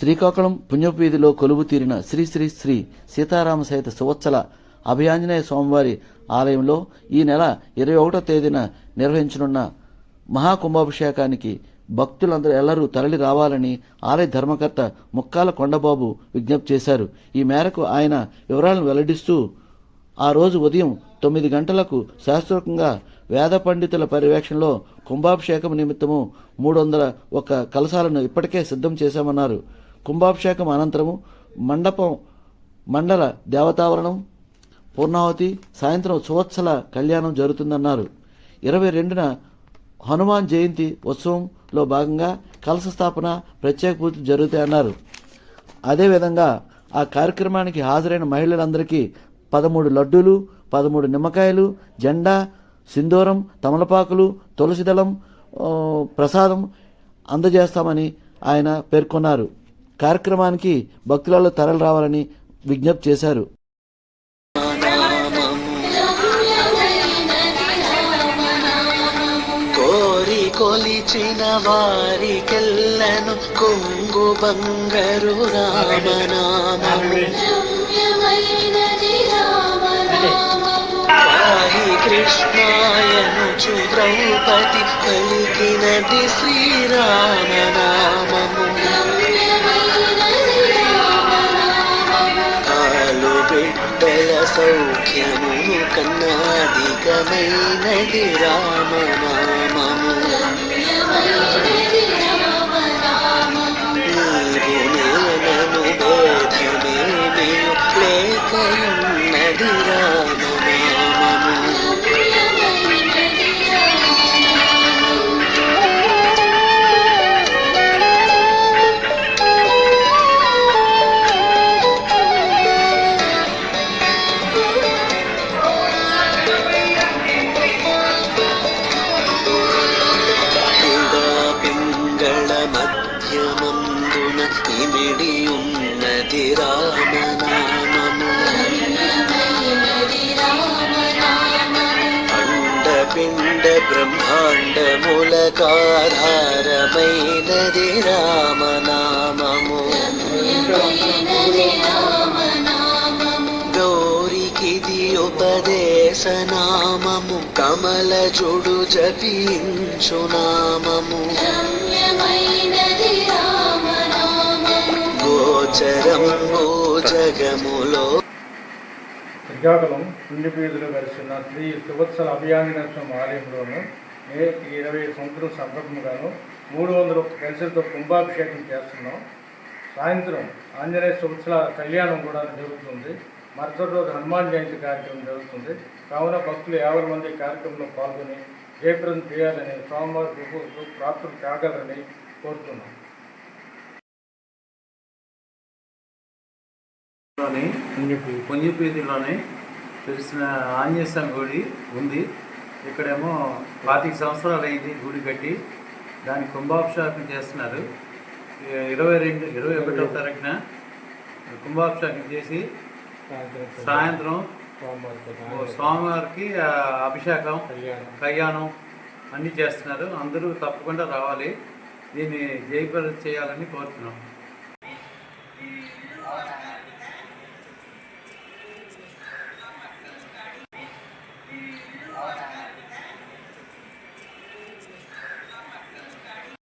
శ్రీకాకుళం పుణ్యపీధిలో కొలువు తీరిన శ్రీ శ్రీ శ్రీ సీతారామ సహిత సువత్సల అభయాంజనేయ స్వామివారి ఆలయంలో ఈ నెల ఇరవై ఒకటో తేదీన నిర్వహించనున్న మహాకుంభాభిషేకానికి భక్తులందరూ ఎల్లరూ తరలి రావాలని ఆలయ ధర్మకర్త ముక్కాల కొండబాబు విజ్ఞప్తి చేశారు. ఈ మేరకు ఆయన వివరాలను వెల్లడిస్తూ ఆ రోజు ఉదయం తొమ్మిది గంటలకు శాస్త్రోక్తంగా వేద పండితుల పర్యవేక్షణలో కుంభాభిషేకం నిమిత్తము మూడు వందల ఒక కలశాలను ఇప్పటికే సిద్ధం చేశామన్నారు. కుంభాభిషేకం అనంతరము మండపం మండల దేవతావరణం పూర్ణావతి సాయంత్రం సువత్సల కళ్యాణం జరుగుతుందన్నారు. ఇరవై రెండున హనుమాన్ జయంతి ఉత్సవంలో భాగంగా కలశ స్థాపన ప్రత్యేక పూజలు జరుగుతాయన్నారు. అదేవిధంగా ఆ కార్యక్రమానికి హాజరైన మహిళలందరికీ పదమూడు లడ్డూలు పదమూడు నిమ్మకాయలు జెండా సింధూరం తమలపాకులు తులసిదళం ప్రసాదం అందజేస్తామని ఆయన పేర్కొన్నారు. కార్యక్రమానికి భక్తులలో తరలి రావాలని విజ్ఞప్తి చేశారు. కోరి కొలిచిన వారికెల్లను కొంగు బంగరు రామనామము. కృష్ణాయను చు ద్రౌపది కలిగినది శ్రీరామనా సౌఖ్యమును కన్నాధికమైనది రామనామము మధ్యమందున ఇమిడి ఉన్నది రామనామము. అండ పిండ బ్రహ్మాండములకాధారమైనది రామనామము. గౌరికిది ఉపదేశనామము. కమల జుడు జపించు నామము. గోచరం గో జగములో శ్రీకాకుళం కలిసిన శ్రీ సువత్సల అభియాంజనేయ ఆలయంలోను మే ఇరవై సంవత్సరం సందర్భంగాను మూడు వందల ఒక్క కుంభాభిషేకం చేస్తున్నాం. సాయంత్రం ఆంజనేయ సువత్సల కళ్యాణం కూడా జరుగుతుంది. మరుసటి రోజు హనుమాన్ జయంతి కార్యక్రమం జరుగుతుంది. కావున భక్తులు యాభై మంది కార్యక్రమంలో పాల్గొని జయప్రదం చేయాలని స్వామివారి కృపకు ప్రాప్తులు కాగలరని కోరుతున్నాం. లోని పుంజిపీతిలోని తెలిసిన ఆంజనేయ స్వామి గుడి ఉంది. ఇక్కడేమో పాతిక సంవత్సరాలు అయింది గుడి కట్టి దాని కుంభాభిషేకం చేస్తున్నారు. ఇరవై రెండు ఇరవై ఒకటో తారీఖున కుంభాభిషేకం చేసి సాయంత్రం స్వామివారికి అభిషేకం కళ్యాణం అన్నీ చేస్తున్నారు. అందరూ తప్పకుండా రావాలి. దీన్ని జయప్రదం చేయాలని కోరుతున్నాం.